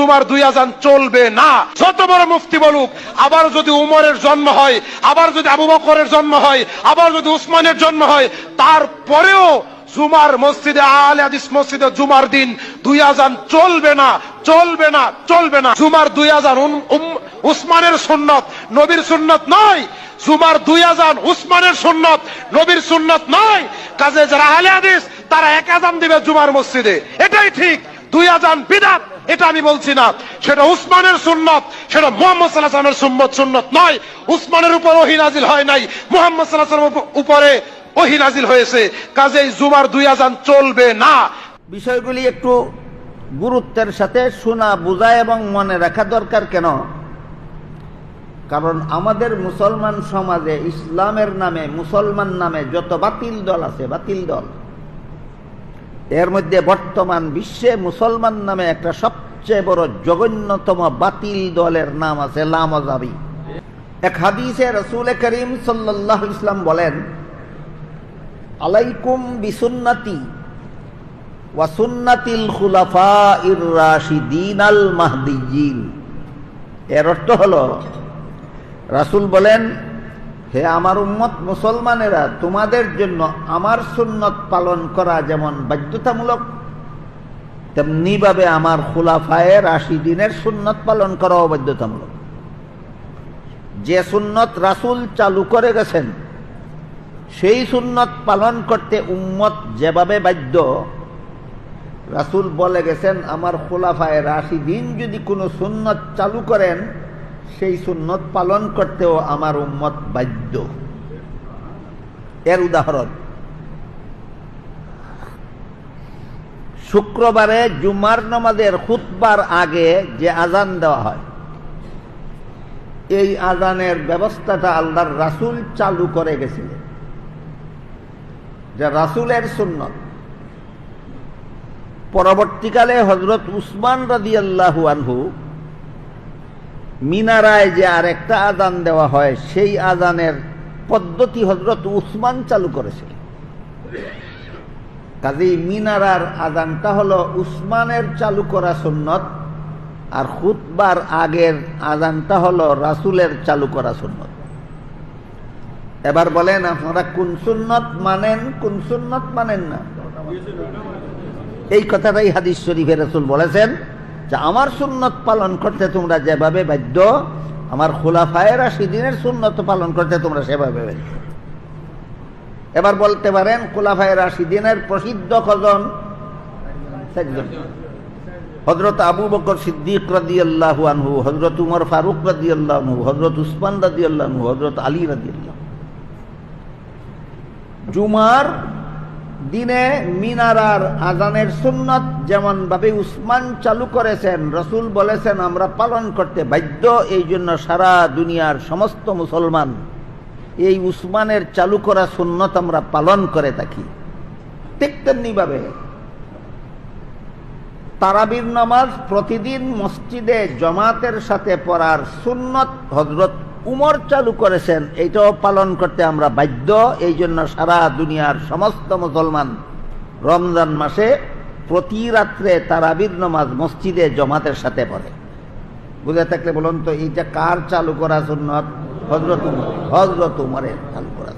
জুমার দুই আজান চলবে না। যত বড় মুফতি বলুক, আবার যদি উমরের জন্ম হয়, আবার যদি আবু বকরের জন্ম হয়, আবার যদি উসমানের জন্ম হয়, তারপরেও জুমার মসজিদে আলে হাদিস মসজিদে জুমার দিন দুই আজান চলবে না চলবে না চলবে না। জুমার দুই আজান উসমানের সুন্নত, নবীর সুন্নত নয়। জুমার দুই আজান উসমানের সুন্নত, নবীর সুন্নত নয়। কাজে যারা আলে হাদিস, তারা এক আজান দিবে জুমার মসজিদে। এটাই ঠিক। দুই আজান বিদাত, এটা আমি বলছি না। সেটা উসমানের সুন্নত, সেটা মোহাম্মদ সাল্লাহ সাল্লামের সুন্নত নয়। উসমানের উপর ওহি নাজিল হয় নাই। মোহাম্মদ সাল্লাহ সাল্লামের উপরে ওহি নাজিল হয়েছে। কাজেই জুমার দুই আজান চলবে না। বিষয়গুলি একটু গুরুত্বের সাথে শোনা, বোঝা এবং মনে রাখা দরকার কেন? কারণ আমাদের মুসলমান সমাজে ইসলামের নামে, মুসলমান নামে যত বাতিল দল আছে, বাতিল দল। এর মধ্যে বর্তমান বিশ্বে মুসলমান নামে একটা সবচেয়ে বড় জঘন্যতম বাতিল দলের নাম আছে লামজাবি। এক হাদিসে রসুল করিম সাল্লাহ ইসলাম বলেন, আলাইকুম বিসুন্নতি ওয়াসুন্নাতিল খুলাফা ইর রাশিদিন আল মাহদিয়িন এর অর্থ হলো, রাসূল বলেন হে আমার উম্মত মুসলমানেরা, তোমাদের জন্য আমার সুন্নত পালন করা যেমন বাধ্যতামূলক, তেমনি ভাবে আমার রাশি দিনের সুন্নত পালন করাও বাধ্যতামূলক। যে সুন্নত রাসূল চালু করে গেছেন, সেই সুন্নত পালন করতে উম্মত যেভাবে বাধ্য, রাসূল বলে গেছেন, আমার খোলাফায় রাশি দিন যদি কোনো সুন্নত চালু করেন সেই সুন্নত পালন করতেও আমার উম্মত বাধ্য। এর উদাহরণ। শুক্রবারে জুমার নামাজের খুতবার আগে যে আজান দেওয়া হয়, এই আজানের ব্যবস্থাটা আল্লাহর রাসূল চালু করে গেছিলেন। যা রাসূলের সুন্নত। পরবর্তীকালে হজরত উসমান রাজি আল্লাহু আনহু মিনারায় যে আরেকটা আজান দেওয়া হয়, সেই আজানের পদ্ধতি হজরত উসমান চালু করেছিলেন। কাজেই মিনারার আজানটা হলো উসমানের চালু করা সুন্নত, আর খুতবার আগের আজানটা হলো রাসুলের চালু করা সুন্নত। এবার বলেন, আপনারা কোন সুন্নত মানেন, কোন সুন্নত মানেন না? এই কথাটাই হাদিস শরীফের রসুল বলেছেন যে আমার সুন্নত পালন করতে তোমরা যেভাবে বাধ্য, আমার খোলাফায়ের রাশিদিনের সুন্নত পালন করতে তোমরা সেভাবে বাধ্য। এবার বলতে পারেন খোলাফায়ের রাশিদিনের প্রসিদ্ধ কজন? হজরত আবু বকর সিদ্দিক রাদি আল্লাহ আনহু হজরত উমর ফারুক রাদি আল্লাহ আনহু হজরত উসমান রাদি আল্লাহ আনহু হজরত আলী রাদি আল্লাহ জুমার দিনে মিনারার আজানের সুন্নত যেমন ভাবে উসমান চালু করেছেন, রসুল বলেছেন, আমরা পালন করতে বাধ্য। এই জন্য সারা দুনিয়ার সমস্ত মুসলমান এই উসমানের চালু করা সুন্নত আমরা পালন করে থাকি। ঠিক তেমনি ভাবে তারাবির নামাজ প্রতিদিন মসজিদে জমাতের সাথে পড়ার সুন্নত হজরত উমর চালু করেছেন, এইটাও পালন করতে আমরা বাধ্য। এই জন্য সারা দুনিয়ার সমস্ত মুসলমান রমজান মাসে প্রতি রাত্রে তারাবির নমাজ মসজিদে জমাতের সাথে পড়ে। বুঝে থাকলে বলুন তো, এইটা কার চালু করা সুন্নত? হজরত উমর। হজরত উমরের চালু করা